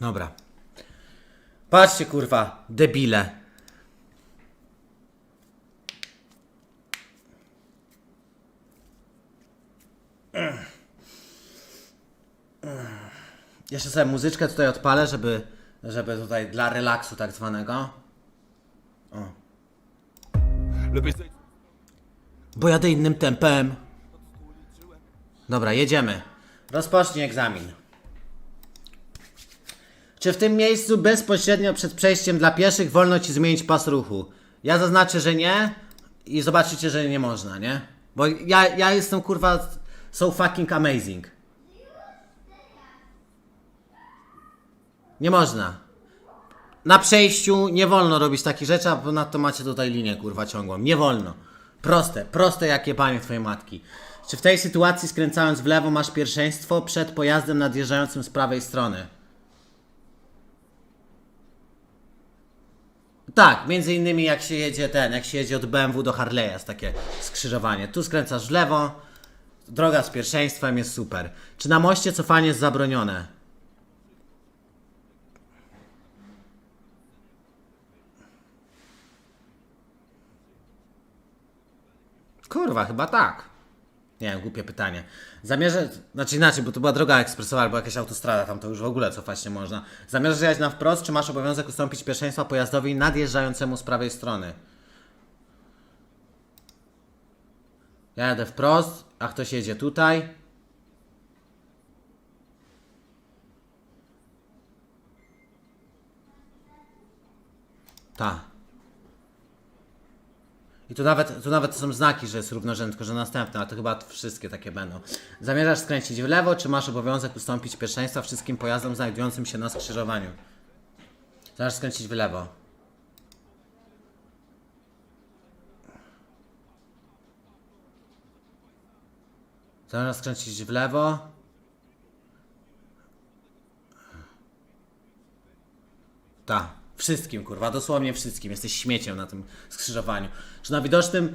Dobra. Patrzcie, kurwa, debile. Jeszcze sobie muzyczkę tutaj odpalę, żeby, żeby tutaj dla relaksu tak zwanego. Zejdź. Bo jadę innym tempem. Dobra, jedziemy. Rozpocznij egzamin. Czy w tym miejscu bezpośrednio przed przejściem dla pieszych wolno ci zmienić pas ruchu? Ja zaznaczę, że nie i zobaczycie, że nie można, nie? Bo ja, ja jestem kurwa so fucking amazing. Nie można. Na przejściu nie wolno robić takich rzeczy, a ponadto macie tutaj linię kurwa ciągłą. Nie wolno. Proste, proste jak jebanie twojej matki. Czy w tej sytuacji skręcając w lewo masz pierwszeństwo przed pojazdem nadjeżdżającym z prawej strony? Tak, między innymi jak się jedzie ten, jak się jedzie od BMW do Harley'a, jest takie skrzyżowanie. Tu skręcasz w lewo, droga z pierwszeństwem jest super. Czy na moście cofanie jest zabronione? Kurwa, chyba tak. Nie głupie pytanie. Zamierzę, znaczy inaczej, bo to była droga ekspresowa albo jakaś autostrada, tam to już w ogóle cofać nie można. Zamierzasz jechać na wprost, czy masz obowiązek ustąpić pierwszeństwa pojazdowi nadjeżdżającemu z prawej strony? Ja jadę wprost, a ktoś jedzie tutaj. Ta. I tu nawet, tu nawet są znaki, że jest równorzędny, tylko że następne, a to chyba wszystkie takie będą. Zamierzasz skręcić w lewo, czy masz obowiązek ustąpić pierwszeństwa wszystkim pojazdom znajdującym się na skrzyżowaniu? Zamierzasz skręcić w lewo. Zamierzasz skręcić w lewo. Tak, wszystkim, kurwa, dosłownie wszystkim. Jesteś śmieciem na tym skrzyżowaniu. Czy na widocznym,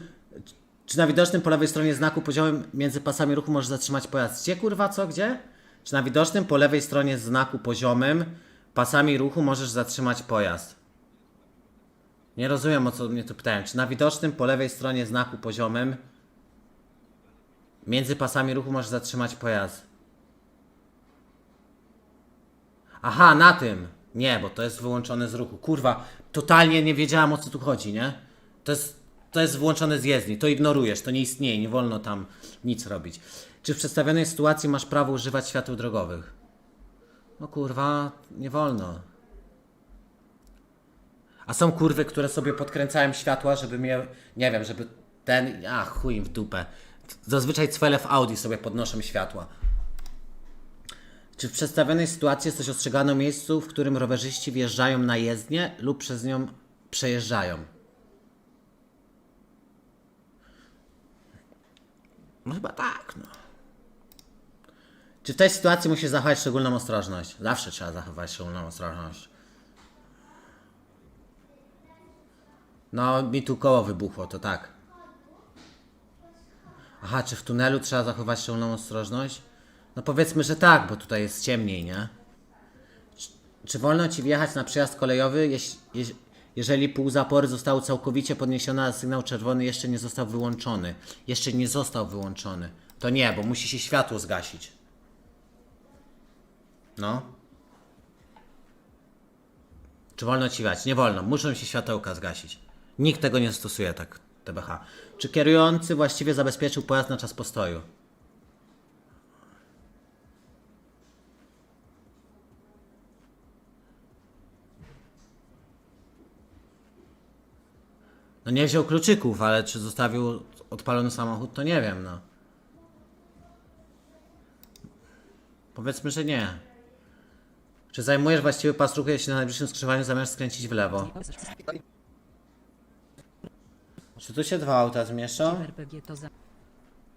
czy na widocznym po lewej stronie znaku poziomym między pasami ruchu możesz zatrzymać pojazd? Gdzie, kurwa, co, gdzie? Czy na widocznym po lewej stronie znaku poziomym pasami ruchu możesz zatrzymać pojazd? Nie rozumiem, o co mnie tu pytałem. Czy na widocznym po lewej stronie znaku poziomym między pasami ruchu możesz zatrzymać pojazd? Aha, na tym. Nie, bo to jest wyłączone z ruchu. Kurwa, totalnie nie wiedziałam o co tu chodzi, nie? To jest, to jest wyłączone z jezdni. To ignorujesz, to nie istnieje, nie wolno tam nic robić. Czy w przedstawionej sytuacji masz prawo używać świateł drogowych? No kurwa, nie wolno. A są kurwy, które sobie podkręcają światła, żeby mnie, nie wiem, żeby ten, a chuj im w dupę. Zazwyczaj cwele w Audi sobie podnoszą światła. Czy w przedstawionej sytuacji jesteś ostrzegany o miejscu, w którym rowerzyści wjeżdżają na jezdnię lub przez nią przejeżdżają? No chyba tak, no. Czy w tej sytuacji musisz zachować szczególną ostrożność? Zawsze trzeba zachować szczególną ostrożność. No, mi tu koło wybuchło, to tak. Aha, czy w tunelu trzeba zachować szczególną ostrożność? No powiedzmy, że tak, bo tutaj jest ciemniej, nie? Czy, czy wolno ci wjechać na przejazd kolejowy, jeś, jeś, jeżeli pół zapory zostało całkowicie podniesione, a sygnał czerwony jeszcze nie został wyłączony? Jeszcze nie został wyłączony. To nie, bo musi się światło zgasić. No. Czy wolno ci wjechać? Nie wolno. Muszą się światełka zgasić. Nikt tego nie stosuje tak, TBH. Czy kierujący właściwie zabezpieczył pojazd na czas postoju? No nie wziął kluczyków, ale czy zostawił odpalony samochód, to nie wiem, no. Powiedzmy, że nie. Czy zajmujesz właściwy pas ruchu, jeśli na najbliższym skrzyżowaniu zamiast skręcić w lewo? Czy tu się dwa auta zmieszczą?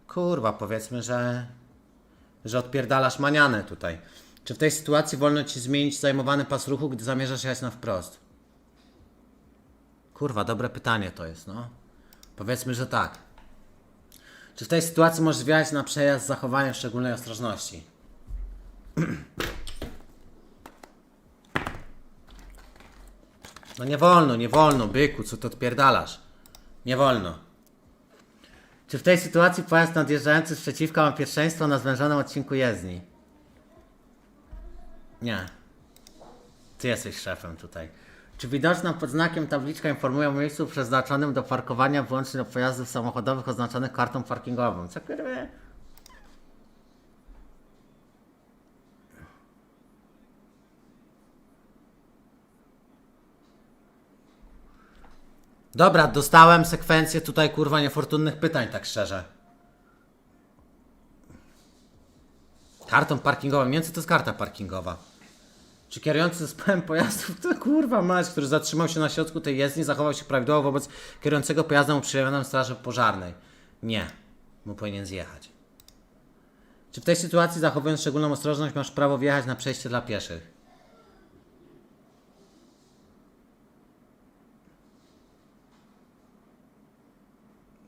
Kurwa, powiedzmy, że. że odpierdalasz manianę tutaj. Czy w tej sytuacji wolno ci zmienić zajmowany pas ruchu, gdy zamierzasz jechać na wprost? Kurwa, dobre pytanie to jest, no. Powiedzmy, że tak. Czy w tej sytuacji możesz wjechać na przejazd z zachowaniem szczególnej ostrożności? No nie wolno, nie wolno, byku, co to odpierdalasz? Nie wolno. Czy w tej sytuacji pojazd nadjeżdżający z przeciwka ma pierwszeństwo na zwężonym odcinku jezdni? Nie. Ty jesteś szefem tutaj. Czy widoczna pod znakiem tabliczka informuje o miejscu przeznaczonym do parkowania wyłącznie do pojazdów samochodowych oznaczonych kartą parkingową? Co kurwa? Dobra, dostałem sekwencję tutaj kurwa niefortunnych pytań, tak szczerze. Kartą parkingową, nie wiem co to jest karta parkingowa. Czy kierujący zespołem pojazdów, to kurwa mać, który zatrzymał się na środku tej jezdni, zachował się prawidłowo wobec kierującego pojazdem uprzejmionym Straży Pożarnej? Nie, mu powinien zjechać. Czy w tej sytuacji, zachowując szczególną ostrożność, masz prawo wjechać na przejście dla pieszych?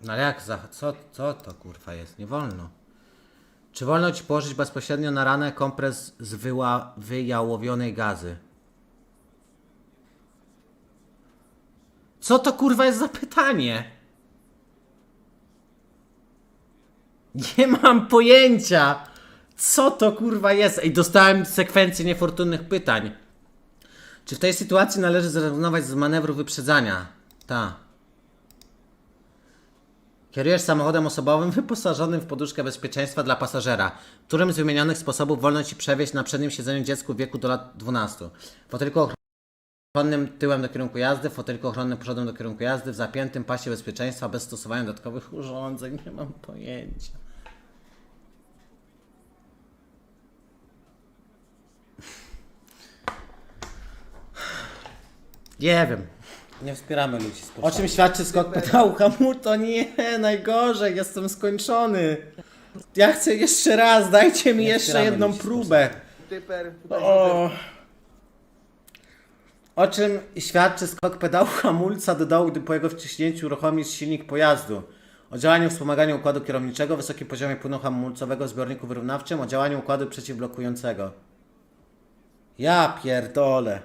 No ale jak, za, co, co to kurwa jest? Nie wolno. Czy wolno ci położyć bezpośrednio na ranę kompres z wyła, wyjałowionej gazy? Co to kurwa jest za pytanie? Nie mam pojęcia. Co to kurwa jest? Ej, dostałem sekwencję niefortunnych pytań. Czy w tej sytuacji należy zrezygnować z manewru wyprzedzania? Ta. Kierujesz samochodem osobowym wyposażonym w poduszkę bezpieczeństwa dla pasażera, którym z wymienionych sposobów wolno ci przewieźć na przednim siedzeniu dziecku w wieku do lat 12. Foteliku ochronnym tyłem do kierunku jazdy, foteliku ochronnym przodem do kierunku jazdy, w zapiętym pasie bezpieczeństwa bez stosowania dodatkowych urządzeń. Nie mam pojęcia. Nie wiem. Nie wspieramy ludzi z O czym świadczy skok pedału hamulca? Nie, najgorzej, jestem skończony. Ja chcę jeszcze raz, dajcie mi jeszcze wspieramy jedną ludzi z próbę. Typer, tutaj O. o czym świadczy skok pedału hamulca do dołu, gdy po jego wciśnięciu uruchomi silnik pojazdu? O działaniu wspomagania układu kierowniczego, wysokim poziomie płynu hamulcowego w zbiorniku wyrównawczym, o działaniu układu przeciwblokującego. Ja pierdolę.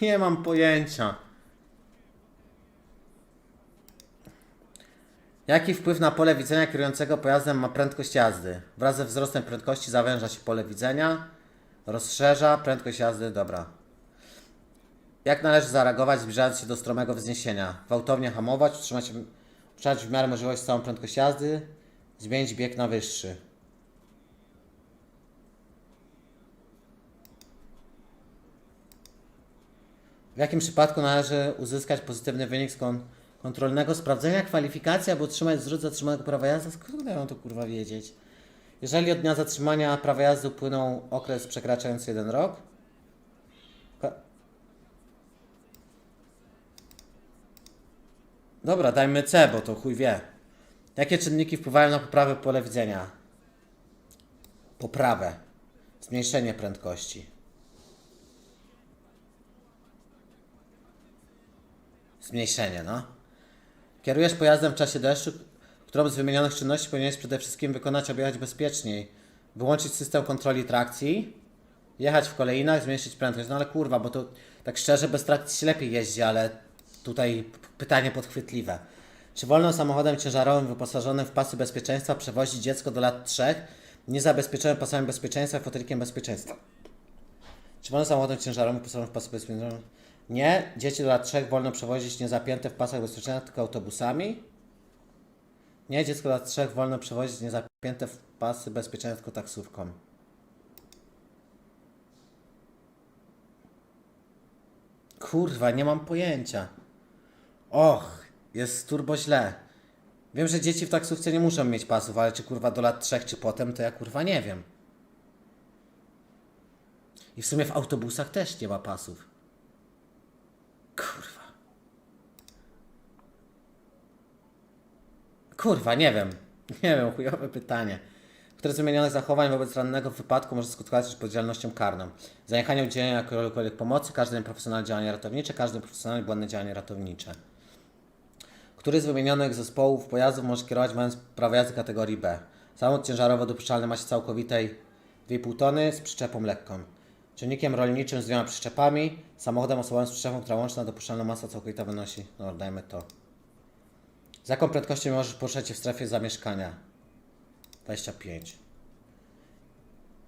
Nie mam pojęcia. Jaki wpływ na pole widzenia kierującego pojazdem ma prędkość jazdy? Wraz ze wzrostem prędkości zawęża się pole widzenia, rozszerza prędkość jazdy, dobra. Jak należy zareagować zbliżając się do stromego wzniesienia? Gwałtownie hamować, utrzymać, utrzymać w miarę możliwości całą prędkość jazdy, zmienić bieg na wyższy. W jakim przypadku należy uzyskać pozytywny wynik z kon- kontrolnego sprawdzenia kwalifikacji, aby utrzymać zwrot zatrzymanego prawa jazdy? Skąd ja mam to kurwa wiedzieć? Jeżeli od dnia zatrzymania prawa jazdy upłynął okres przekraczający jeden rok? Dobra, dajmy C, bo to chuj wie. Jakie czynniki wpływają na poprawę pole widzenia? Poprawę. Zmniejszenie prędkości. Zmniejszenie, no. Kierujesz pojazdem w czasie deszczu, którą z wymienionych czynności powinieneś przede wszystkim wykonać, aby jechać bezpieczniej. Wyłączyć system kontroli trakcji, jechać w kolejnach, zmniejszyć prędkość. No ale kurwa, bo to tak szczerze bez trakcji się lepiej jeździ, ale tutaj pytanie podchwytliwe. Czy wolno samochodem ciężarowym wyposażonym w pasy bezpieczeństwa przewozić dziecko do lat 3, niezabezpieczonym pasami bezpieczeństwa fotelikiem bezpieczeństwa? Czy wolno samochodem ciężarowym wyposażonym w pasy bezpieczeństwa? Nie. Dzieci do lat 3 wolno przewozić niezapięte w pasach bezpieczeństwa, tylko autobusami? Nie. Dziecko do lat 3 wolno przewozić niezapięte w pasy bezpieczeństwa, tylko taksówką. Kurwa, nie mam pojęcia. Och, jest turbo źle. Wiem, że dzieci w taksówce nie muszą mieć pasów, ale czy kurwa do lat 3 czy potem, to ja kurwa nie wiem. I w sumie w autobusach też nie ma pasów. Kurwa. Kurwa, nie wiem. Nie wiem, chujowe pytanie. Które z wymienionych zachowań wobec rannego wypadku może skutkować odpowiedzialnością karną? Zajechanie udzielenia jakiejkolwiek pomocy, każde nieprofesjonalne działanie ratownicze, każde profesjonalne błędne działanie ratownicze. Który z wymienionych zespołów pojazdów może kierować mając prawo jazdy kategorii B? Samochód ciężarowy dopuszczalny masie całkowitej 2,5 tony z przyczepą lekką. Ciągnikiem rolniczym z dwiema przyczepami. Samochodem osobowym z przyczepą, która łączna dopuszczalna masa całkowita wynosi. No, dajmy to. Z jaką prędkością możesz poruszać się w strefie zamieszkania? 25.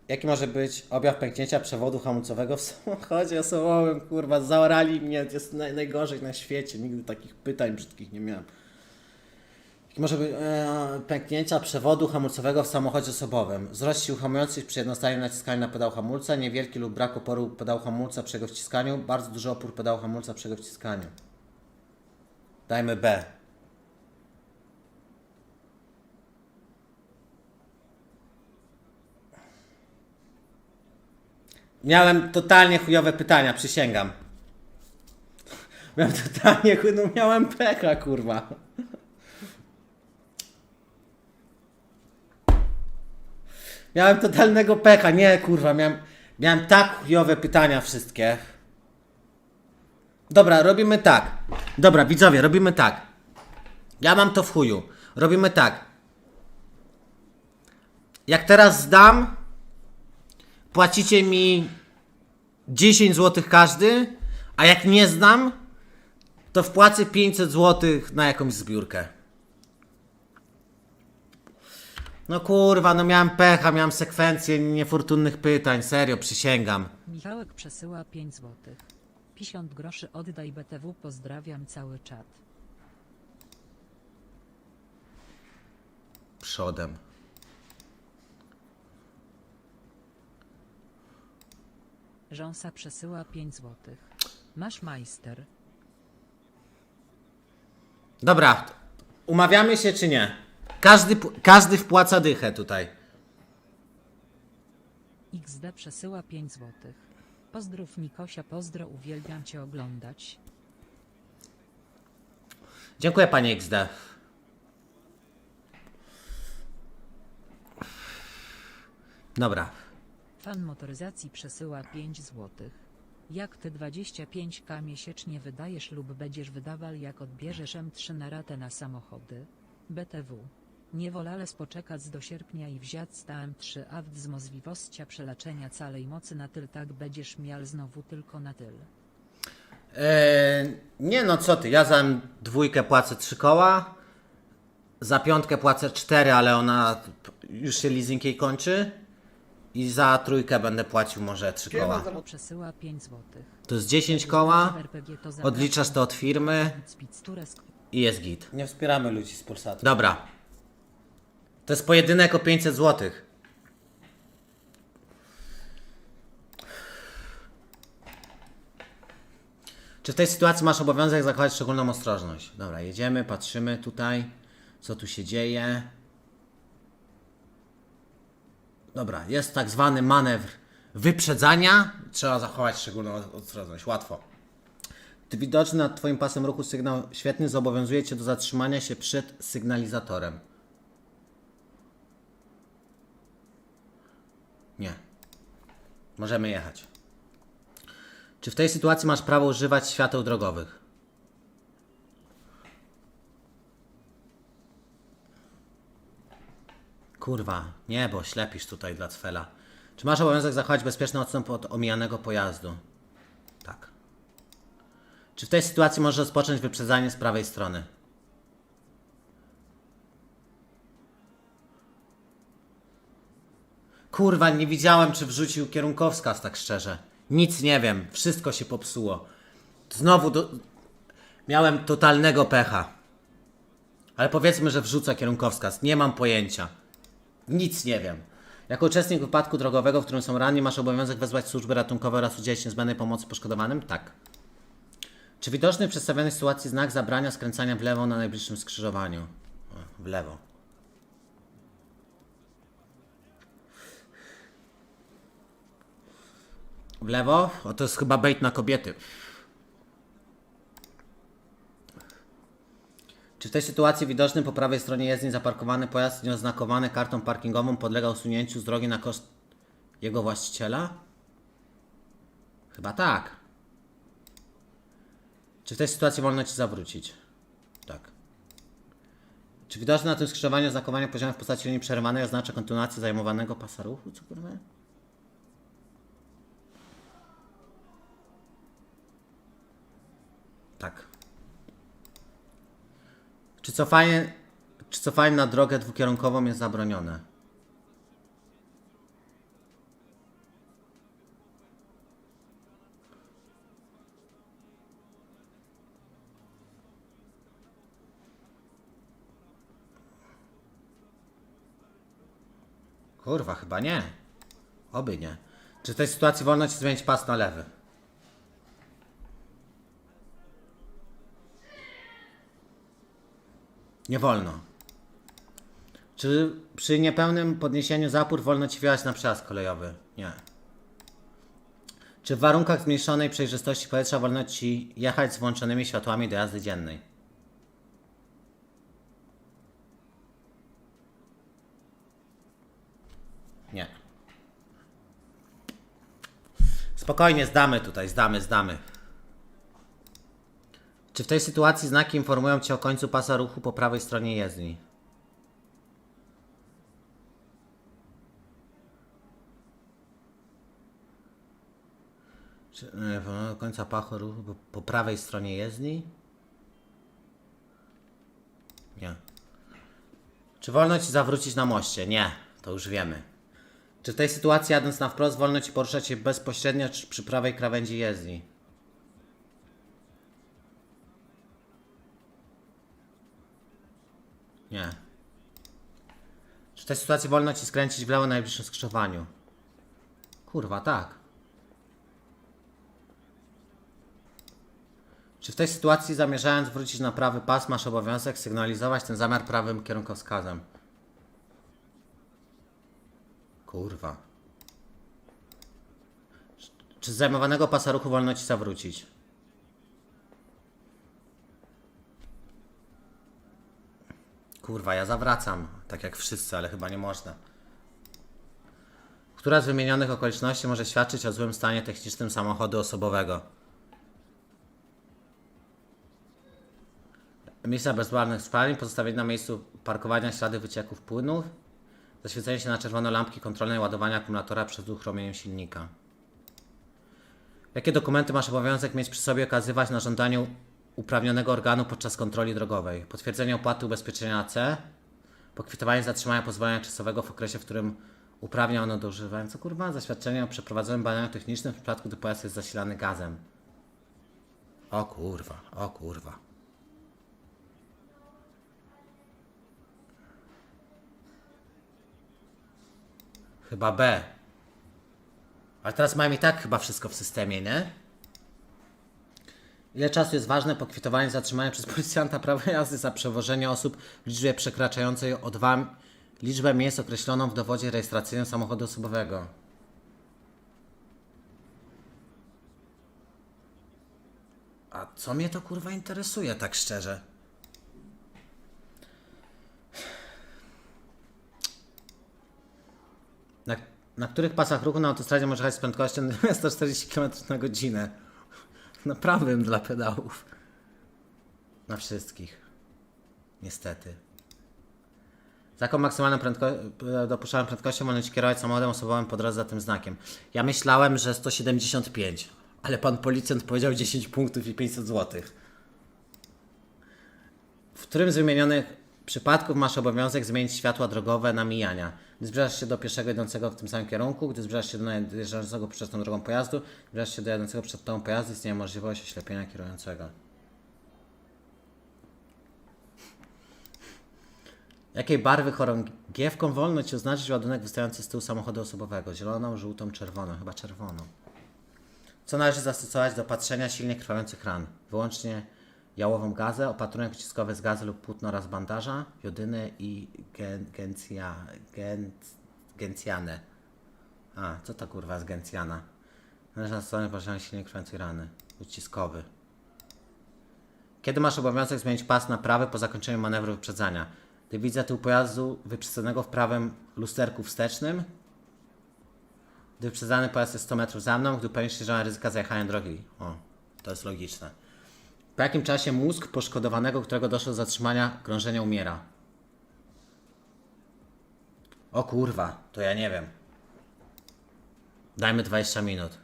Jaki może być objaw pęknięcia przewodu hamulcowego w samochodzie osobowym? Kurwa, zaorali mnie, jest naj, najgorzej na świecie. Nigdy takich pytań brzydkich nie miałem. Może być e, pęknięcia przewodu hamulcowego w samochodzie osobowym? Wzrost sił hamujących przy jednostajnym naciskaniu na pedał hamulca, niewielki lub brak oporu pedału hamulca przy jego wciskaniu, bardzo duży opór pedału hamulca przy jego wciskaniu. Dajmy B. Miałem totalnie chujowe pytania, przysięgam. Miałem totalnie, chuj- no miałem pecha, kurwa. Miałem totalnego pecha, nie kurwa, miałem, miałem tak chujowe pytania wszystkie. Dobra, robimy tak. Dobra, widzowie, robimy tak. Ja mam to w chuju. Robimy tak. Jak teraz zdam, płacicie mi 10 zł każdy, a jak nie znam, to wpłacę 500 zł na jakąś zbiórkę. No kurwa, no miałem pecha, miałem sekwencję niefortunnych pytań, serio, przysięgam. Michałek przesyła 5 zł. 50 groszy oddaj BTW pozdrawiam cały czat. Przodem. Rząsa przesyła 5 zł. Masz majster. Dobra, umawiamy się czy nie? Każdy, każdy wpłaca dychę tutaj. XD przesyła 5 zł. Pozdrów Nikosia, pozdro, uwielbiam cię oglądać. Dziękuję panie XD. Dobra. Fan motoryzacji przesyła 5 zł. Jak ty 25k miesięcznie wydajesz lub będziesz wydawał jak odbierzesz M3 na ratę na samochody? BTW. Nie wolales poczekać do sierpnia i wziąć sta M3 aft z możliwością przelaczenia całej mocy na tyl tak będziesz miał znowu tylko na tyl. Eee, nie no co ty, ja za dwójkę płacę trzy koła, za piątkę płacę cztery, ale ona już się leasing jej kończy i za trójkę będę płacił może trzy koła. Bo przesyła 5 zł. To jest 10 koła, odliczasz to od firmy i jest git. Nie wspieramy ludzi z Polsatu. Dobra. To jest pojedynek o 500 zł. Czy w tej sytuacji masz obowiązek zachować szczególną ostrożność? Dobra, jedziemy, patrzymy tutaj, co tu się dzieje. Dobra, jest tak zwany manewr wyprzedzania. Trzeba zachować szczególną ostrożność. Łatwo. Gdy widoczny nad Twoim pasem ruchu sygnał świetny zobowiązuje Cię do zatrzymania się przed sygnalizatorem. Nie. Możemy jechać. Czy w tej sytuacji masz prawo używać świateł drogowych? Kurwa, nie, bo ślepisz tutaj dla cfela. Czy masz obowiązek zachować bezpieczny odstęp od omijanego pojazdu? Tak. Czy w tej sytuacji możesz rozpocząć wyprzedzanie z prawej strony? Kurwa, nie widziałem, czy wrzucił kierunkowskaz, tak szczerze. Nic nie wiem, wszystko się popsuło. Znowu do... miałem totalnego pecha. Ale powiedzmy, że wrzuca kierunkowskaz. Nie mam pojęcia. Nic nie wiem. Jako uczestnik wypadku drogowego, w którym są ranni, masz obowiązek wezwać służby ratunkowe oraz udzielić niezbędnej pomocy poszkodowanym? Tak. Czy widoczny w przedstawionej sytuacji znak zabrania skręcania w lewo na najbliższym skrzyżowaniu? W lewo. W lewo? O, to jest chyba bait na kobiety. Czy w tej sytuacji widoczny po prawej stronie jezdni zaparkowany pojazd nieoznakowany kartą parkingową podlega usunięciu z drogi na koszt jego właściciela? Chyba tak. Czy w tej sytuacji wolno ci zawrócić? Tak. Czy widoczne na tym skrzyżowaniu znakowanie poziomu w postaci linii przerwanej oznacza kontynuację zajmowanego pasa ruchu? Co kurwa? Tak. Czy cofanie, czy cofanie na drogę dwukierunkową jest zabronione? Kurwa, chyba nie. Oby nie. Czy w tej sytuacji wolno ci zmienić pas na lewy? Nie wolno. Czy przy niepełnym podniesieniu zapór wolno ci wjechać na przejazd kolejowy? Nie. Czy w warunkach zmniejszonej przejrzystości powietrza wolno ci jechać z włączonymi światłami do jazdy dziennej? Nie. Spokojnie, zdamy tutaj, zdamy, zdamy. Czy w tej sytuacji znaki informują Cię o końcu pasa ruchu po prawej stronie jezdni? Czy nie, informują o końca ruchu po, po prawej stronie jezdni? Nie. Czy wolno Ci zawrócić na moście? Nie, to już wiemy. Czy w tej sytuacji jadąc na wprost wolno Ci poruszać się bezpośrednio przy prawej krawędzi jezdni? Nie. Czy w tej sytuacji wolno Ci skręcić w lewo na najbliższym skrzyżowaniu? Kurwa, tak. Czy w tej sytuacji zamierzając wrócić na prawy pas masz obowiązek sygnalizować ten zamiar prawym kierunkowskazem? Kurwa. Czy- z zajmowanego pasa ruchu wolno Ci zawrócić? Kurwa, ja zawracam, tak jak wszyscy, ale chyba nie można. Która z wymienionych okoliczności może świadczyć o złym stanie technicznym samochodu osobowego? Emisja bezbarwnych spalin, pozostawienie na miejscu parkowania ślady wycieków płynów, zaświecenie się na czerwono lampki kontrolnej ładowania akumulatora przez uruchomieniem silnika. Jakie dokumenty masz obowiązek mieć przy sobie okazywać na żądaniu uprawnionego organu podczas kontroli drogowej? Potwierdzenie opłaty ubezpieczenia AC, pokwitowanie zatrzymania pozwolenia czasowego w okresie, w którym uprawnia ono do używania. Co kurwa? Zaświadczenie o przeprowadzonym badaniu technicznym w przypadku, gdy pojazd jest zasilany gazem. O kurwa, o kurwa. Chyba B. Ale teraz mają i tak chyba wszystko w systemie, nie? Ile czasu jest ważne pokwitowanie zatrzymania przez policjanta prawa jazdy za przewożenie osób w liczbie przekraczającej o dwa liczbę miejsc określoną w dowodzie rejestracyjnym samochodu osobowego? A co mnie to kurwa interesuje, tak szczerze? Na, na których pasach ruchu na autostradzie może jechać z prędkością 140 km na godzinę? Na prawym dla pedałów. Na wszystkich. Niestety. Z jaką maksymalną prędko- dopuszczalną prędkością ci kierować samochodem osobowym po drodze za tym znakiem? Ja myślałem, że 175, ale pan policjant powiedział 10 punktów i 500 złotych. W którym z wymienionych przypadków masz obowiązek zmienić światła drogowe na mijania? Gdy zbliżasz się do pierwszego idącego w tym samym kierunku, gdy zbliżasz się do nadjeżdżającego przez tą drogą pojazdu, zbliżasz się do jadącego przed tą pojazdu, istnieje możliwość oślepienia kierującego. Jakiej barwy chorągiewką wolno Ci oznaczyć ładunek wystający z tyłu samochodu osobowego? Zieloną, żółtą, czerwoną. Chyba czerwoną. Co należy zastosować do patrzenia silnie krwawiących ran? Wyłącznie jałową gazę, opatrunek przyciskowy z gazy lub płótno oraz bandaża, jodyny i gen, gencia, gen, gencjanę. A, co to kurwa jest gencjana? Należy zastosować do patrzenia silnie krwawiącej rany. Uciskowy. Kiedy masz obowiązek zmienić pas na prawy po zakończeniu manewru wyprzedzania? Gdy widzę tył pojazdu wyprzedzonego w prawym lusterku wstecznym, gdy wyprzedzany pojazd jest 100 metrów za mną, gdy upewnisz się, ryzyka zajechania drogi. O, to jest logiczne. Po jakim czasie mózg poszkodowanego, którego doszło do zatrzymania krążenia, umiera? O kurwa, to ja nie wiem. Dajmy 20 minut.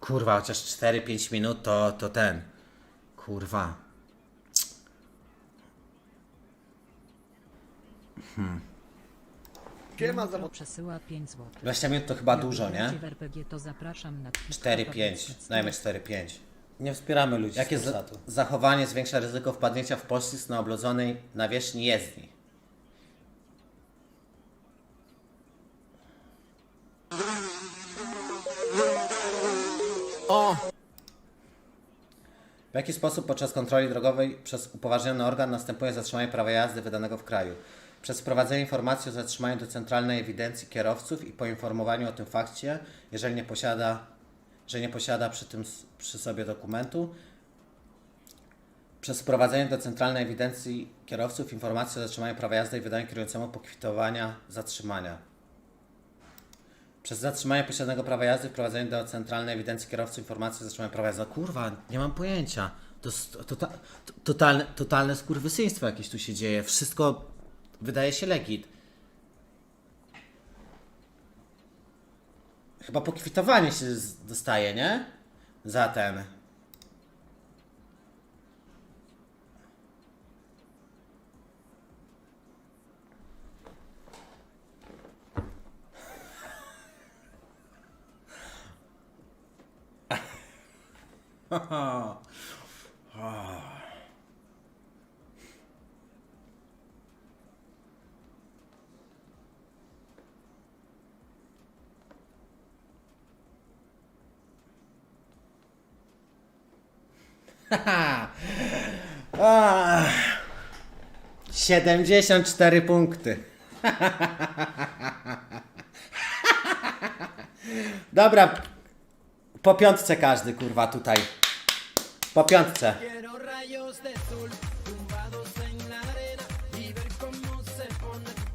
Kurwa, chociaż 4-5 minut to, to ten. Kurwa. Hmm. Siema, Jutro przesyła 5 złotych. 20 minut to chyba dużo, nie? w RPG to zapraszam na 4-5. Dajmy 4-5. Nie wspieramy ludzi. Jakie za zachowanie zwiększa ryzyko wpadnięcia w poślizg na oblodzonej nawierzchni jezdni? O! W jaki sposób podczas kontroli drogowej przez upoważniony organ następuje zatrzymanie prawa jazdy wydanego w kraju? Przez wprowadzenie informacji o zatrzymaniu do centralnej ewidencji kierowców i poinformowaniu o tym fakcie, jeżeli nie posiada, że nie posiada przy tym przy sobie dokumentu. Przez wprowadzenie do centralnej ewidencji kierowców informacji o zatrzymaniu prawa jazdy i wydaniu kierującemu pokwitowania zatrzymania. Przez zatrzymanie posiadanego prawa jazdy, wprowadzenie do centralnej ewidencji kierowców informacji o zatrzymaniu prawa jazdy. Kurwa, nie mam pojęcia. To jest to, to, totalne, totalne skurwysyństwo jakieś tu się dzieje. Wszystko wydaje się legit. Chyba pokwitowanie się dostaje, nie? Za ten. Ah. 74 punkty. Dobra. Po piątce każdy, kurwa, tutaj. Po piątce.